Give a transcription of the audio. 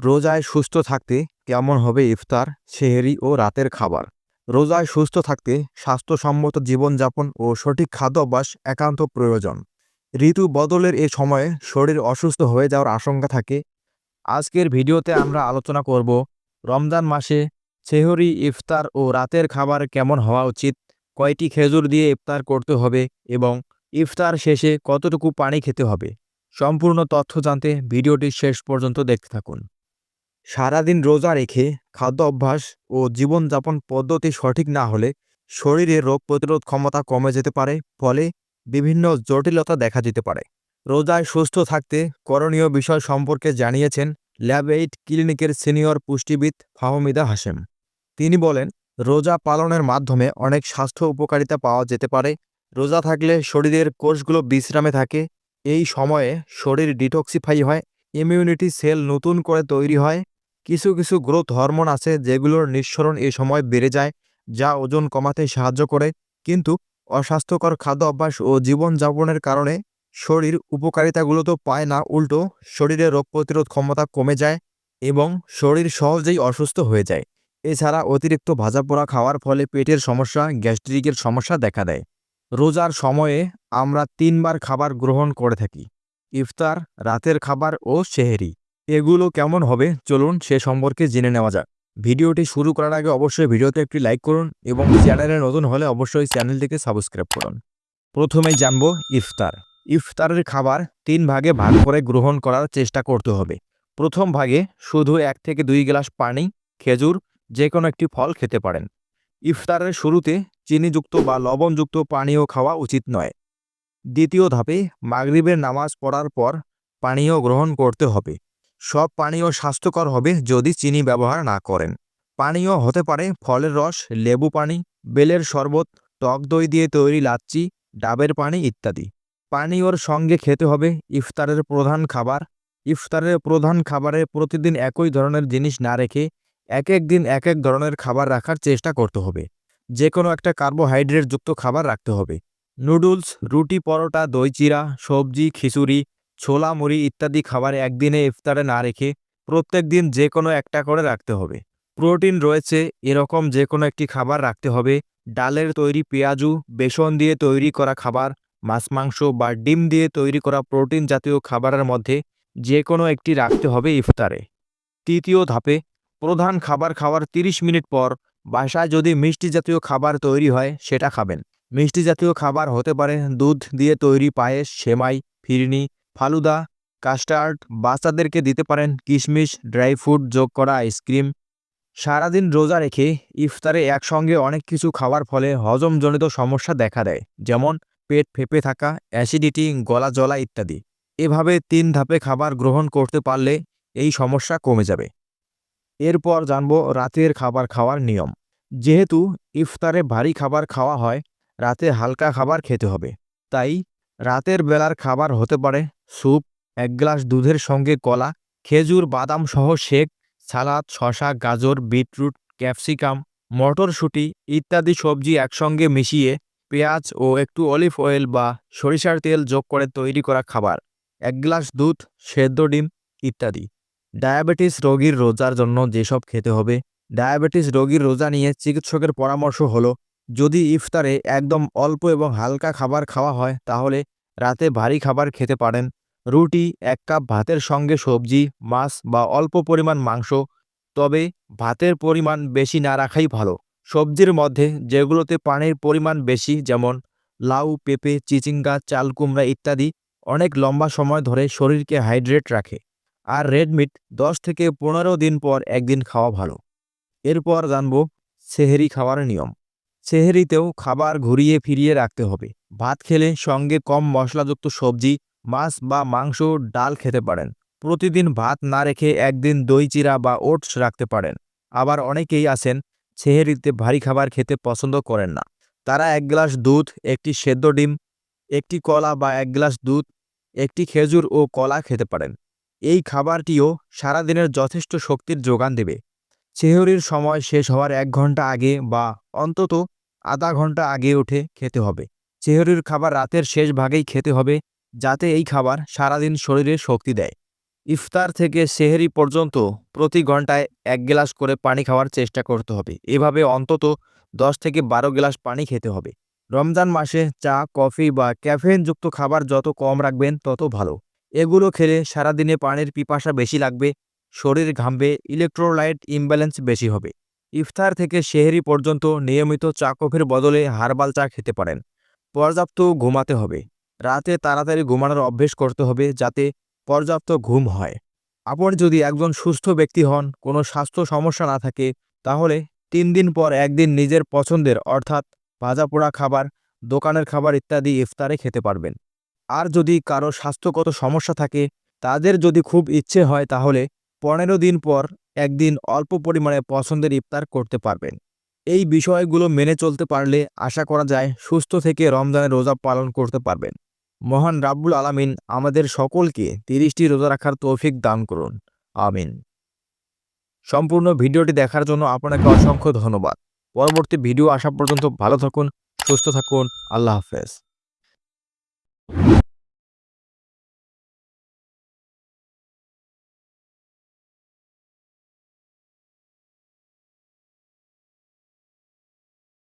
রোজায় সুস্থ থাকতে কেমন হবে ইফতার, সেহেরি ও রাতের খাবার? রোজায় সুস্থ থাকতে স্বাস্থ্যসম্মত জীবনযাপন ও সঠিক খাদ্যাভ্যাস একান্ত প্রয়োজন। ঋতু বদলের এ সময়ে শরীর অসুস্থ হয়ে যাওয়ার আশঙ্কা থাকে। আজকের ভিডিওতে আমরা আলোচনা করব, রমজান মাসে সেহরি, ইফতার ও রাতের খাবার কেমন হওয়া উচিত, কয়টি খেজুর দিয়ে ইফতার করতে হবে এবং ইফতার শেষে কতটুকু পানি খেতে হবে? সম্পূর্ণ তথ্য জানতে ভিডিওটি শেষ পর্যন্ত দেখতে থাকুন। সারাদিন রোজা রেখে খাদ্য অভ্যাস ও জীবনযাপন পদ্ধতি সঠিক না হলে শরীরে রোগ প্রতিরোধ ক্ষমতা কমে যেতে পারে, ফলে বিভিন্ন জটিলতা দেখা দিতে পারে। রোজায় সুস্থ থাকতে করণীয় বিষয় সম্পর্কে জানিয়েছেন ল্যাব এইট ক্লিনিকের সিনিয়র পুষ্টিবিদ ফাহমিদা হাশেম। তিনি বলেন, রোজা পালনের মাধ্যমে অনেক স্বাস্থ্য উপকারিতা পাওয়া যেতে পারে। রোজা থাকলে শরীরের কোষগুলো বিশ্রামে থাকে। এই সময়ে শরীর ডিটক্সিফাই হয়, ইমিউনিটি সেল নতুন করে তৈরি হয় কিছু কিছু গ্রোথ হরমোন আছে যেগুলোর নিঃসরণ এই সময় বেড়ে যায়, যা ওজন কমাতে সাহায্য করে। কিন্তু অস্বাস্থ্যকর খাদ্য অভ্যাস ও জীবনযাপনের কারণে শরীর উপকারিতাগুলো তো পায় না, উল্টো শরীরে রোগ প্রতিরোধ ক্ষমতা কমে যায় এবং শরীর সহজেই অসুস্থ হয়ে যায়। এছাড়া অতিরিক্ত ভাজাপোড়া খাওয়ার ফলে পেটের সমস্যা, গ্যাস্ট্রিকের সমস্যা দেখা দেয়। রোজার সময়ে আমরা তিনবার খাবার গ্রহণ করে থাকি, ইফতার, রাতের খাবার ও সেহেরি। এগুলো কেমন হবে? চলুন সে সম্পর্কে জেনে নেওয়া যাক। ভিডিওটি শুরু করার আগে অবশ্যই ভিডিওতে একটি লাইক করুন এবং চ্যানেলে নতুন হলে অবশ্যই চ্যানেলটিকে সাবস্ক্রাইব করুন। প্রথমেই জানব ইফতার। ইফতারের খাবার তিন ভাগে ভাগ করে গ্রহণ করার চেষ্টা করতে হবে। প্রথম ভাগে শুধু এক থেকে দুই গ্লাস পানি, খেজুর যে কোনো একটি ফল খেতে পারেন। ইফতারের শুরুতে চিনিযুক্ত বা লবণযুক্ত পানীয় খাওয়া উচিত নয়। দ্বিতীয় ধাপে মাগরিবের নামাজ পড়ার পর পানীয় গ্রহণ করতে হবে। সব পানীয় স্বাস্থ্যকর হবে যদি চিনি ব্যবহার না করেন। পানীয় হতে পারে ফলের রস, লেবু পানি, বেলের শরবত, টক দই দিয়ে তৈরি লাচ্ছি, ডাবের পানি ইত্যাদি। পানীয়র সঙ্গে খেতে হবে ইফতারের প্রধান খাবার। ইফতারের প্রধান খাবারে প্রতিদিন একই ধরনের জিনিস না রেখে এক এক দিন এক এক ধরনের খাবার রাখার চেষ্টা করতে হবে। যে কোনো একটা কার্বোহাইড্রেট যুক্ত খাবার রাখতে হবে। নুডলস, রুটি পরোটা, দই চিরা, সবজি, খিচুড়ি ছোলা, মুড়ি ইত্যাদি খাবার একদিনে ইফতারে না রেখে প্রত্যেক দিন যে কোনো একটা করে রাখতে হবে। প্রোটিন রয়েছে, এরকম যে কোনো একটি খাবার রাখতে হবে। ডালের তৈরি পেঁয়াজু, বেসন দিয়ে তৈরি করা খাবার, মাছ, মাংস বা ডিম দিয়ে তৈরি করা প্রোটিন জাতীয় খাবারের মধ্যে যে কোনো একটি রাখতে হবে ইফতারে। তৃতীয় ধাপে, প্রধান খাবার খাওয়ার ৩০ মিনিট পর বাসায় যদি মিষ্টি জাতীয় খাবার তৈরি হয়, সেটা খাবেন। মিষ্টি জাতীয় খাবার হতে পারে দুধ দিয়ে তৈরি পায়েস, সেমাই, ফিরনি ফালুদা, কাস্টার্ড বাচ্চাদেরকে দিতে পারেন কিশমিশ, ড্রাই ফ্রুট, যোগ করা আইসক্রিম সারাদিন রোজা রেখে ইফতারে একসঙ্গে অনেক কিছু খাওয়ার ফলে হজমজনিত সমস্যা দেখা দেয়, যেমন পেট ফেপে থাকা অ্যাসিডিটি গলা জলা ইত্যাদি। এভাবে তিন ধাপে খাবার গ্রহণ করতে পারলে এই সমস্যা কমে যাবে। এরপর জানব রাতের খাবার খাওয়ার নিয়ম। যেহেতু ইফতারে ভারী খাবার খাওয়া হয়, রাতে হালকা খাবার খেতে হবে। তাই রাতের বেলার খাবার হতে পারে স্যুপ, এক গ্লাস দুধের সঙ্গে কলা, খেজুর, বাদাম সহ শেক, সালাদ শশা গাজর, বিটরুট, ক্যাপসিকাম, মটরশুঁটি ইত্যাদি সবজি একসঙ্গে মিশিয়ে পেঁয়াজ ও একটু অলিভ অয়েল বা সরিষার তেল যোগ করে তৈরি করা খাবার, এক গ্লাস দুধ, সেদ্ধ ডিম ইত্যাদি। ডায়াবেটিস রোগীর রোজার জন্য যেসব খেতে হবে, ডায়াবেটিস রোগীর রোজা নিয়ে চিকিৎসকের পরামর্শ হলো যদি ইফতারে একদম অল্প এবং হালকা খাবার খাওয়া হয়, তাহলে রাতে ভারী খাবার খেতে পারেন। রুটি, এক কাপ ভাতের সঙ্গে সবজি, মাছ বা অল্প পরিমাণ মাংস। তবে ভাতের পরিমাণ বেশি না রাখাই ভালো। সবজির মধ্যে যেগুলোতে পানির পরিমাণ বেশি, যেমন লাউ, পেঁপে, চিচিঙ্গা, চাল কুমড়া ইত্যাদি, অনেক লম্বা সময় ধরে শরীরকে হাইড্রেট রাখে। আর রেড মিট দশ থেকে পনেরো দিন পর একদিন খাওয়া ভালো। এরপর জানব সেহেরি খাওয়ার নিয়ম। সেহেরিতেও খাবার ঘুরিয়ে ফিরিয়ে রাখতে হবে। ভাত খেলে সঙ্গে কম মশলাযুক্ত সবজি, মাছ বা মাংস, ডাল খেতে পারেন। প্রতিদিন ভাত না রেখে একদিন দই চিরা বা ওটস রাখতে পারেন। আবার অনেকেই আছেন, সেহেরিতে ভারী খাবার খেতে পছন্দ করেন না। তারা এক গ্লাস দুধ, একটি সেদ্ধ ডিম, একটি কলা বা এক গ্লাস দুধ, একটি খেজুর ও কলা খেতে পারেন। এই খাবারটিও সারাদিনের যথেষ্ট শক্তির যোগান দেবে। সেহরির সময় শেষ হওয়ার এক ঘণ্টা আগে বা অন্তত আধা ঘণ্টা আগে উঠে খেতে হবে। সেহরির খাবার রাতের শেষ ভাগেই খেতে হবে, যাতে এই খাবার সারাদিন শরীরে শক্তি দেয়। ইফতার থেকে সেহেরি পর্যন্ত প্রতি ঘন্টায় এক গ্লাস করে পানি খাওয়ার চেষ্টা করতে হবে। এভাবে অন্তত দশ থেকে বারো গ্লাস পানি খেতে হবে। রমজান মাসে চা, কফি বা ক্যাফেইনযুক্ত খাবার যত কম রাখবেন, তত ভালো। এগুলো খেলে সারাদিনে পানির পিপাসা বেশি লাগবে শরীর ঘামবে ইলেকট্রোলাইট ইমব্যালেন্স বেশি হবে। ইফতার থেকে সেহেরি পর্যন্ত নিয়মিত চা কফির বদলে হার্বাল চা খেতে পারেন। পর্যাপ্ত ঘুমাতে হবে। রাতে তাড়াতাড়ি ঘুমানোর অভ্যেস করতে হবে যাতে পর্যাপ্ত ঘুম হয়। আপনি যদি একজন সুস্থ ব্যক্তি হন, কোনো স্বাস্থ্য সমস্যা না থাকে, তাহলে তিন দিন পর একদিন নিজের পছন্দের, অর্থাৎ ভাজা পোড়া খাবার, দোকানের খাবার ইত্যাদি ইফতারে খেতে পারবেন। আর যদি কারও স্বাস্থ্যগত সমস্যা থাকে, তাদের যদি খুব ইচ্ছে হয় তাহলে পনেরো দিন পর একদিন অল্প পরিমাণে পছন্দের ইফতার করতে পারবেন। এই বিষয়গুলো মেনে চলতে পারলে আশা করা যায় সুস্থ থেকে রমজানের রোজা পালন করতে পারবেন। মহান রাব্বুল আলামিন আমাদের সকলকে তিরিশটি রোজা রাখার তৌফিক দান করুন। আমিন। সম্পূর্ণ ভিডিওটি দেখার জন্য আপনাকে অসংখ্য ধন্যবাদ। পরবর্তী ভিডিও আসা পর্যন্ত ভালো থাকুন, সুস্থ থাকুন। আল্লাহ হাফেজ।